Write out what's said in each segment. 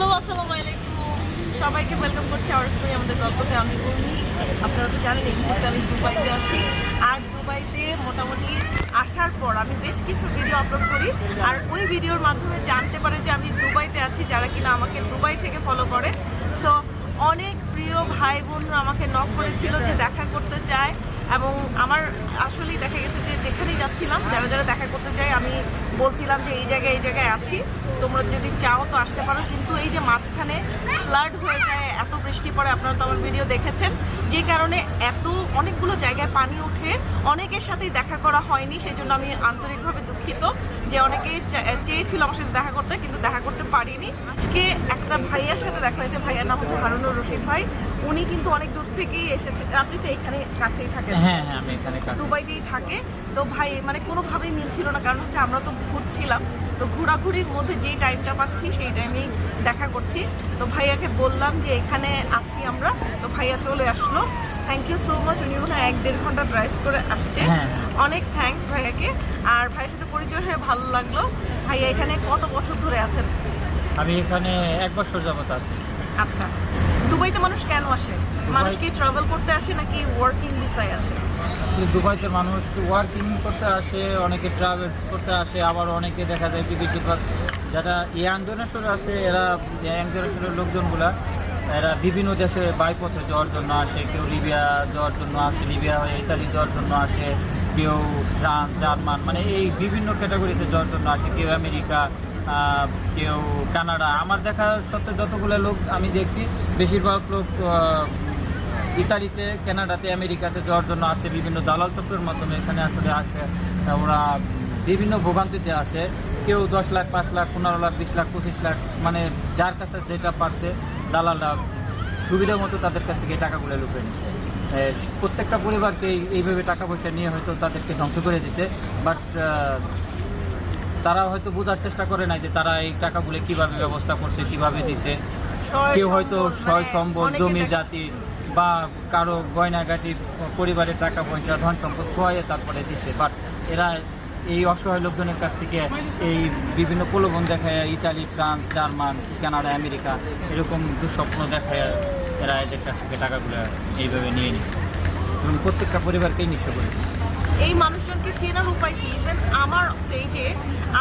Hello, আসসালামু আলাইকুম। সবাইকে ওয়েলকাম করছি আওয়ার স্টোরি আমাদের গল্পতে। আমি উর্মি, আপনারা তো জানেন, এই মুহূর্তে আমি দুবাইতে আছি। আর দুবাইতে মোটামুটি আসার পর আমি বেশ কিছু ভিডিও আপলোড করি। আর ওই ভিডিওর মাধ্যমে জানতে পারে যে আমি দুবাইতে আছি, যারা কিনা আমাকে দুবাই থেকে ফলো করে। সো অনেক প্রিয় ভাই বোনরা আমাকে নক করেছিল যে দেখা করতে চায় এবং আমার আসলেই দেখা গেছে যে যেখানেই যাচ্ছিলাম, যারা যারা দেখা করতে চায় আমি বলছিলাম যে এই জায়গায় এই জায়গায় আছি। তোমরা যদি চাও তো আসতে পারো কিন্তু এই যে মাঝখানে ফ্লাড হয়ে যায় এত বৃষ্টি পড়ে আপনারা তো আমার ভিডিও দেখেছেন যে কারণে এত অনেকগুলো জায়গায় পানি উঠে অনেকের সাথেই দেখা করা হয়নি সেই জন্য আমি আন্তরিকভাবে দুঃখিত যে অনেকেই চেয়েছিল আমার সাথে দেখা করতে কিন্তু দেখা করতে পারিনি। আজকে একটা ভাইয়ার সাথে দেখা হয়েছে ভাইয়ার নাম হচ্ছে হারুনুর রশিদ ভাই। উনি কিন্তু অনেক দূর থেকেই এসেছে। আপনি তো এখানে কাছেই থাকেন। হ্যাঁ হ্যাঁ আমি এখানে দুবাইতেই থাকে। তো ভাই মানে কোনোভাবেই মিলছিল না কারণ হচ্ছে আমরা তো ঘুরছিলাম। তো ঘোরাঘুরির মধ্যে যেই টাইমটা পাচ্ছি সেই টাইমেই দেখা করছি। তো ভাইয়াকে বললাম যে এখানে আছি আমরা। তো ভাইয়া চলে আসলো। থ্যাংক ইউ সো মাচ উনি মনে এক দেড় ঘণ্টা ড্রাইভ করে আসছে। হ্যাঁ। অনেক থ্যাঙ্কস ভাইয়াকে। আর ভাইয়ের সাথে পরিচয় হয়ে ভালো লাগল। ভাইয়া এখানে কত বছর ধরে আছেন? আমি এখানে এক বছর যাবত আছি। আচ্ছা। দুবাইতে মানুষ কেন আসে? মানুষ কি ট্রাভেল করতে আসে নাকি ওয়ার্কিং ভিসায় আসে? দুবাইতে মানুষ ওয়ার্কিং করতে আসে অনেকে ট্রাভেল করতে আসে আবার অনেকে দেখা যায় কি বেশিরভাগ যারা ইয়াং জেনারেশন আছে, এরা ইয়াং জেনারেশনের লোকজনগুলা, এরা বিভিন্ন দেশে বাইপথে যাওয়ার জন্য আসে। কেউ লিবিয়া যাওয়ার জন্য আসে, লিবিয়া হয়ে ইতালি যাওয়ার জন্য আসে, কেউ ফ্রান্স, জার্মান মানে এই বিভিন্ন ক্যাটাগরিতে যাওয়ার জন্য আসে। কেউ আমেরিকা কেউ কানাডা। আমার দেখা সত্ত্বে যতগুলো লোক আমি দেখছি, বেশিরভাগ লোক ইতালিতে, কানাডাতে, আমেরিকাতে যাওয়ার জন্য আসে। বিভিন্ন দালাল চক্রের মাধ্যমে এখানে আসলে আসে। ওরা বিভিন্ন ভোগান্তিতে আসে। কেউ দশ লাখ পাঁচ লাখ পনেরো লাখ বিশ লাখ পঁচিশ লাখ মানে যার কাছে যেটা পারছে দালালরা সুবিধা মতো তাদের কাছ থেকে টাকাগুলো লুকিয়ে নিচ্ছে। প্রত্যেকটা পরিবারকে এইভাবে টাকা পয়সা নিয়ে হয়তো তাদেরকে ধ্বংস করে দিছে বাট তারা হয়তো বোঝার চেষ্টা করে না যে তারা এই টাকাগুলো কীভাবে ব্যবস্থা করছে কীভাবে দিছে। কেউ হয়তো সয় মানে অনেকে জমি জাতি বা কারও গয়নাগাটি পরিবারের টাকা পয়সা ধন সম্পদ খোয়াইয়ে তারপরে দিছে বাট এরা এই অসহায় লোকজনের কাছ থেকে এই বিভিন্ন প্রলোভন দেখায় Italy France, German, Canada, America, এরকম দুঃস্বপ্ন দেখায় এরা এদের কাছ থেকে টাকাগুলো এইভাবে নিয়ে নিচ্ছে। এবং প্রত্যেকটা পরিবারকেই নিঃস্ব করেছে এই মানুষজনকে চেনার উপায় কি? ইভেন আমার পেজে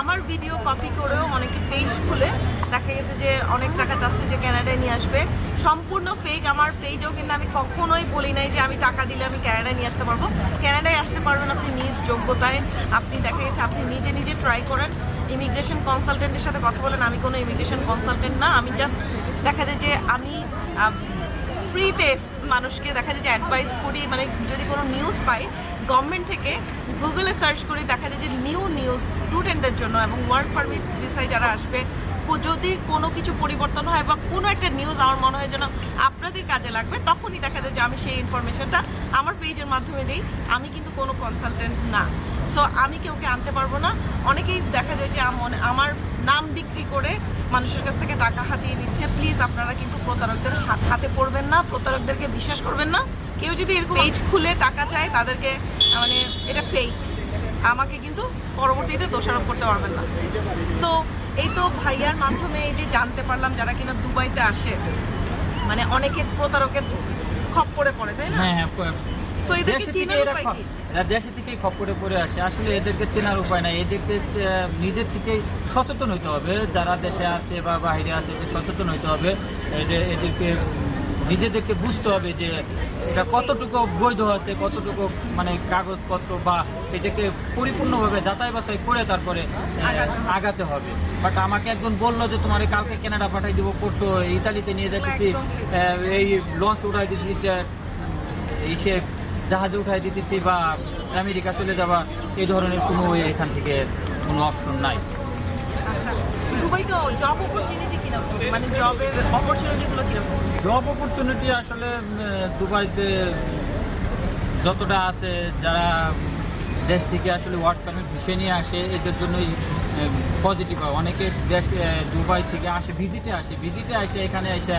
আমার ভিডিও কপি করেও অনেকে পেজ খুলে। দেখা গেছে যে অনেক টাকা চাচ্ছে যে ক্যানাডায় নিয়ে আসবে। সম্পূর্ণ ফেক আমার পেজেও কিন্তু আমি কখনোই বলি নাই যে আমি টাকা দিলে আমি ক্যানাডায় নিয়ে আসতে পারব। ক্যানাডায় আসতে পারবেন আপনি নিজ যোগ্যতায়। আপনি দেখা গেছে আপনি নিজে নিজে ট্রাই করেন। ইমিগ্রেশন কনসালটেন্টের সাথে কথা বলেন, আমি কোনো ইমিগ্রেশন কনসালটেন্ট না। আমি জাস্ট দেখা যায় যে আমি ফ্রিতে মানুষকে দেখা যায় যে অ্যাডভাইস করি মানে যদি কোনো নিউজ পাই গভর্নমেন্ট থেকে গুগলে সার্চ করে দেখা যায় যে নিউ নিউজ স্টুডেন্টদের জন্য এবং ওয়ার্ক পারমিট ভিসায় যারা আসবে যদি কোনো কিছু পরিবর্তন হয় বা কোনো একটা নিউজ আমার মনে হয় যেন আপনাদের কাজে লাগবে, তখনই দেখা যায় যে আমি সেই ইনফরমেশনটা আমার পেজের মাধ্যমে দিই। আমি কিন্তু কোনো কনসালটেন্ট না। সো আমি কেউকে আনতে পারব না? অনেকেই দেখা যায় যে আম- আমার নাম বিক্রি করে মানুষের কাছ থেকে টাকা হাতিয়ে দিচ্ছে প্লিজ আপনারা কিন্তু প্রতারকদের হাত হাতে পড়বেন না প্রতারকদেরকে বিশ্বাস করবেন না। কেউ যদি এরকম পেজ খুলে টাকা চায় তাদেরকে মানে এটা ফেক আমাকে কিন্তু পরবর্তীতে দোষারোপ করতে পারবেন না। সো এই তো ভাইয়ার মাধ্যমে এই যে জানতে পারলাম যারা কিনা দুবাইতে আসে মানে অনেকে প্রতারকের খপ খপ্পরে পড়ে তাই না? হ্যাঁ হ্যাঁ সো এদেরকে চেনার উপায় কি? এরা দেশে থেকেই খপ্পরে পড়ে আসে। আসলে এদেরকে চেনার উপায় নাই। এদেরকে নিজে থেকেই সচেতন হইতে হবে। যারা দেশে আছে বা বাইরে আছে এদের সচেতন হইতে হবে। এদের- এদেরকে নিজেদেরকে বুঝতে হবে যে এটা কতটুকু বৈধ আছে কতটুকু মানে কাগজপত্র বা এটাকে পরিপূর্ণভাবে যাচাই বাছাই করে তারপরে আগাতে হবে। বাট আমাকে একজন বলল যে তোমার কালকে কেনাডা পাঠাই দিব পরশু ইতালিতে নিয়ে যাচ্ছি এই লঞ্চ উঠাই দিচ্ছি এই সে জাহাজে উঠাই দিতেছি বা আমেরিকা চলে যাওয়া এই ধরনের কোনো এখান থেকে কোনো অপশন নাই। আচ্ছা দুবাই তো জব অপরচুনিটি কীরকম? মানে জব অপরচুনিটি আসলে দুবাইতে যতটা আছে যারা দেশ থেকে আসলে ওয়ার্ক পারমিট ভিসে নিয়ে আসে, এদের জন্যই পজিটিভ হয়। অনেকে দেশ দুবাই থেকে আসে, ভিজিটে আসে। ভিজিটে আসে, এখানে এসে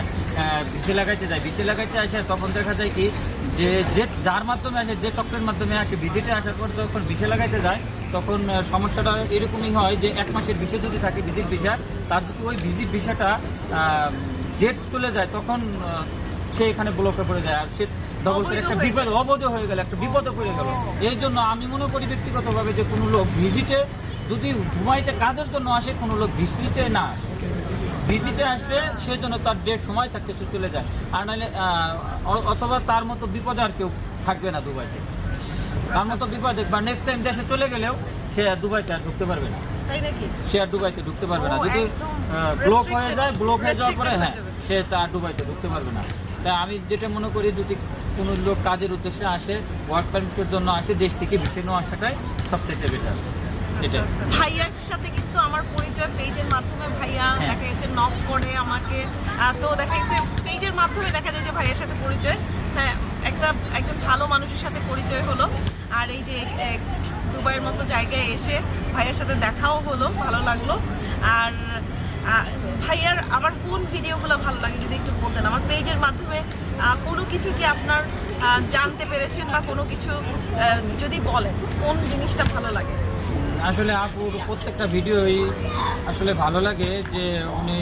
ভিসে লাগাইতে যায়। ভিসে লাগাইতে আসে, তখন দেখা যায় কি, যে যে, যার মাধ্যমে আসে, যে চক্রের মাধ্যমে আসে, ভিজিটে আসার পর যখন ভিসে লাগাইতে যায়, তখন সমস্যাটা এরকমই হয় যে, এক মাসের ভিসা যদি থাকে ভিজিট ভিসা তার যদি ওই ভিজিট ভিসাটা ডেট চলে যায়, তখন সে এখানে ব্লকে পড়ে যায়। আর সে ডবল করে একটা বিপদ অবৈধ হয়ে গেল একটা বিপদে পড়ে গেল। এই জন্য আমি মনে করি ব্যক্তিগতভাবে যে কোনো লোক ভিজিটে যদি দুবাইতে কাজের জন্য আসে কোনো লোক ভিজিটে না ভিজিটে আসলে সে জন্য তার ডেট সময় থাকতে চলে- যায়। আর নাহলে অথবা তার মতো বিপদে আর কেউ থাকবে না দুবাইতে। তার মতো বিপদে বা নেক্সট টাইম দেশে চলে গেলেও সে আর দুবাইতে আর ঢুকতে পারবে না। সে আর দুবাইতে ঢুকতে পারবে না। যদি ব্লক হয়ে যায় ব্লক হয়ে যাওয়ার পরে হ্যাঁ সে তার দুবাইতে ঢুকতে পারবে না। তাই আমি যেটা মনে করি যদি কোনো লোক কাজের উদ্দেশ্যে আসে ওয়ার্ক পারমিটের জন্য আসে দেশ থেকে নেওয়া আসাটাই সবথেকে বেটার এটা ভাইয়ার সাথে কিন্তু আমার পরিচয় পেজের মাধ্যমে ভাইয়া। দেখা গেছে নক করে আমাকে তো দেখা গেছে পেজের মাধ্যমে দেখা যায় যে ভাইয়ের সাথে পরিচয়। হ্যাঁ একটা একজন ভালো মানুষের সাথে পরিচয় হলো। আর এই যে দুবাইয়ের মতো জায়গায় এসে ভাইয়ের সাথে দেখাও হলো ভালো লাগল। আর ভাইয়ার আমার কোন ভিডিওগুলো ভালো লাগে যদি একটু বলতেন? আমার পেজের মাধ্যমে কোনো কিছু কি আপনার জানতে পেরেছেন বা কোনো কিছু যদি বলেন, কোন জিনিসটা ভালো লাগে? আসলে আপুর প্রত্যেকটা ভিডিওই আসলে ভালো লাগে যে উনি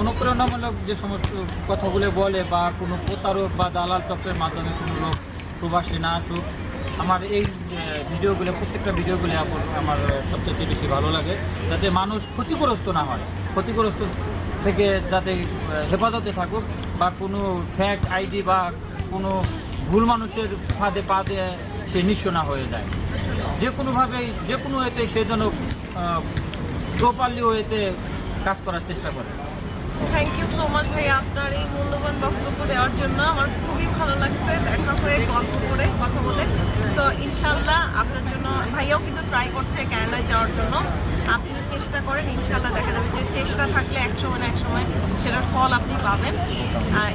অনুপ্রেরণামূলক যে সমস্ত কথাগুলো বলে বা কোনো প্রতারক বা দালাল চক্রের মাধ্যমে কোনো লোক প্রবাসী না আসুক আমার এই ভিডিওগুলো, প্রত্যেকটা ভিডিওগুলো আমার সবচেয়ে বেশি ভালো লাগে, যাতে মানুষ ক্ষতিগ্রস্ত না হয়। ক্ষতিগ্রস্ত থেকে যাতে হেফাজতে থাকুক বা কোনো ফ্যাক আইডি বা কোনো ভুল মানুষের ফাঁদে পা দিয়ে সে নিঃস্ব না হয়ে যায়। যে কোনোভাবেই, যে কোনো ওয়েতে সে যেন প্রপারলি ওয়েতে কাজ করার চেষ্টা করে। থ্যাংক ইউ সো মাচ ভাই আপনার এই মূল্যবান বক্তব্য দেওয়ার জন্য। আমার খুবই ভালো লাগছে দেখা হয়ে গল্প করে কথা বলে। ইনশাল্লাহ আপনার জন্য ভাইয়াও কিন্তু ট্রাই করছে ক্যানাডায় যাওয়ার জন্য। আপনি চেষ্টা করেন ইনশাল্লাহ দেখা যাবে যে চেষ্টা থাকলে এক সময় না এক সময় সেটার ফল আপনি পাবেন।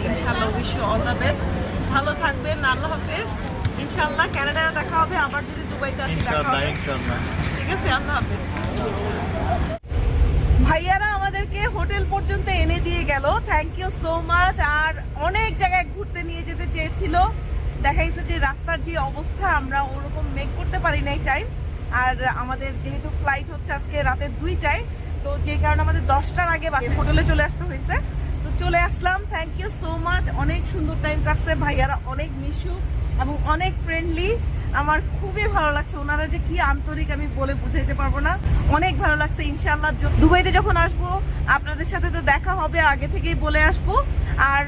ইনশাল্লাহ wish you all the best ভালো থাকবেন আল্লাহ হাফেজ। ইনশাল্লাহ ক্যানাডায় দেখা হবে আবার যদি দুবাইতে আসি দেখা হবে। ঠিক আছে আল্লাহ হাফেজ। ভাইয়ারা আমাদেরকে হোটেল পর্যন্ত এনে দিয়ে গেল। থ্যাংক ইউ সো মাচ আর অনেক জায়গায় ঘুরতে নিয়ে যেতে চেয়েছিল। দেখা গেছে যে রাস্তার যে অবস্থা, আমরা ওরকম মেক করতে পারি নাই টাইম আর আমাদের যেহেতু ফ্লাইট হচ্ছে আজকে রাতের দুইটায়, তো যে কারণে আমাদের দশটার আগে বাসে হোটেলে চলে আসতে হয়েছে। তো চলে আসলাম। থ্যাংক ইউ সো মাচ অনেক সুন্দর টাইম কাটছে। ভাইয়ারা অনেক মিশু এবং অনেক ফ্রেন্ডলি আমার খুবই ভালো লাগছে। ওনারা যে কি আন্তরিক আমি বলে বুঝাইতে পারব না। অনেক ভালো লাগছে ইনশাল্লাহ দুবাইতে যখন আসব, আপনাদের সাথে তো দেখা হবে, আগে থেকেই বলে আসব। আর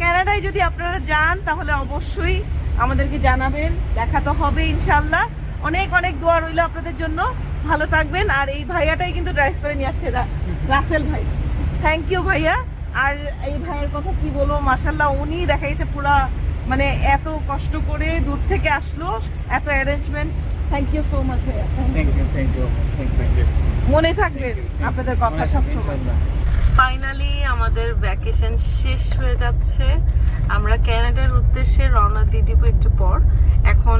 কানাডায় যদি আপনারা যান তাহলে অবশ্যই আমাদেরকে জানাবেন। দেখা তো হবে ইনশাল্লাহ অনেক অনেক দোয়া রইল আপনাদের জন্য। ভালো থাকবেন। আর এই ভাইয়াটাই কিন্তু ড্রাইভ করে নিয়ে আসছে রাসেল ভাই। থ্যাংক ইউ ভাইয়া। আর এই ভাইয়ের কথা কি বলব? মাসাল্লাহ উনি দেখা গেছে পুরা মানে এত কষ্ট করে দূর থেকে আসলো এত arrangement thank you so much ভাইয়া। Thank you thank you thank you মনে থাকবে আপনাদের কথা সবসময়। ফাইনালি আমাদের ভ্যাকেশন শেষ হয়ে যাচ্ছে। আমরা ক্যানাডার উদ্দেশ্যে রওনা দিয়ে দিব একটু পর। এখন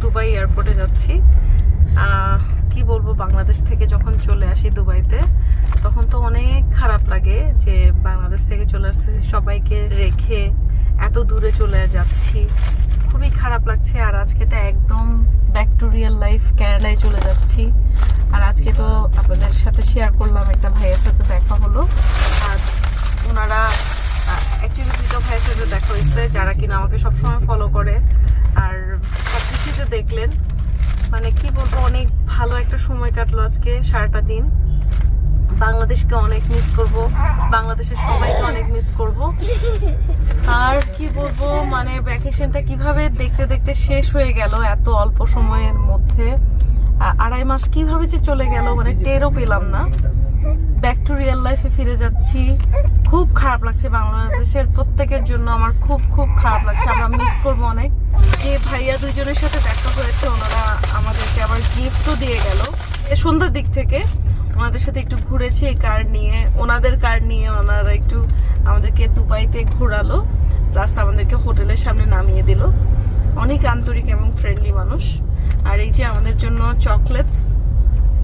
দুবাই এয়ারপোর্টে যাচ্ছি। কি বলব, বাংলাদেশ থেকে যখন চলে আসি দুবাইতে, তখন তো অনেক খারাপ লাগে যে বাংলাদেশ থেকে চলে আসতেছি, সবাইকে রেখে এত দূরে চলে যাচ্ছি। খুবই খারাপ লাগছে আর আজকে তো একদম ব্যাক টু রিয়েল লাইফ ক্যানাডায় চলে যাচ্ছি। আর আজকে তো আপনাদের সাথে শেয়ার করলাম, একটা ভাইয়ের সাথে দেখা হলো। আর ওনারা অ্যাকচুয়ালি দুটো ভাইয়ের সাথে দেখা হয়েছে, যারা কিনা আমাকে সবসময় ফলো করে। আর সব কিছুতে দেখলেন মানে কি বলব, অনেক ভালো একটা সময় কাটলো আজকে, সারাটা দিন। বাংলাদেশকে অনেক মিস করব, বাংলাদেশের সবাইকে অনেক মিস করব। আর কি বলব মানে ভ্যাকেশনটা কীভাবে দেখতে দেখতে শেষ হয়ে গেল এত অল্প সময়ের মধ্যে। আড়াই মাস কীভাবে যে চলে গেল মানে টেরও পেলাম না। ব্যাক টু রিয়েল লাইফে ফিরে যাচ্ছি। খুব খারাপ লাগছে বাংলাদেশের প্রত্যেকের জন্য, আমার খুব খুব খারাপ লাগছে। আমরা মিস করব অনেক। যে ভাইয়া দুইজনের সাথে দেখা হয়েছে, ওনারা আমাদেরকে আবার গিফটও দিয়ে গেল। এ সন্ধ্যার দিক থেকে ওনাদের সাথে একটু ঘুরেছি, এই কার নিয়ে, ওনাদের কার নিয়ে ওনারা একটু আমাদেরকে দুবাইতে ঘোরালো প্লাস আমাদেরকে হোটেলের সামনে নামিয়ে দিল। অনেক আন্তরিক এবং ফ্রেন্ডলি মানুষ। আর এই যে আমাদের জন্য চকলেটস,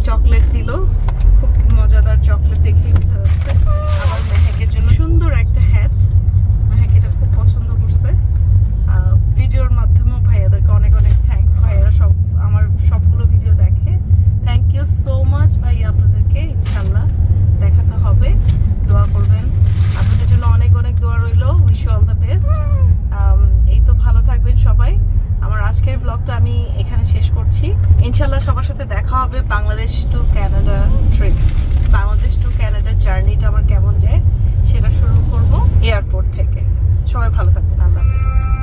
চকলেট দিল। খুব মজাদার চকলেট দেখে বোঝা যাচ্ছে। আমার মেহেকের জন্য সুন্দর একটা করছি। ইনশাল্লাহ সবার সাথে দেখা হবে Bangladesh to Canada trip Bangladesh to Canada জার্নিটা আমার কেমন যায় সেটা শুরু করব এয়ারপোর্ট থেকে। সবাই ভালো থাকবেন, আল্লাহ হাফিজ।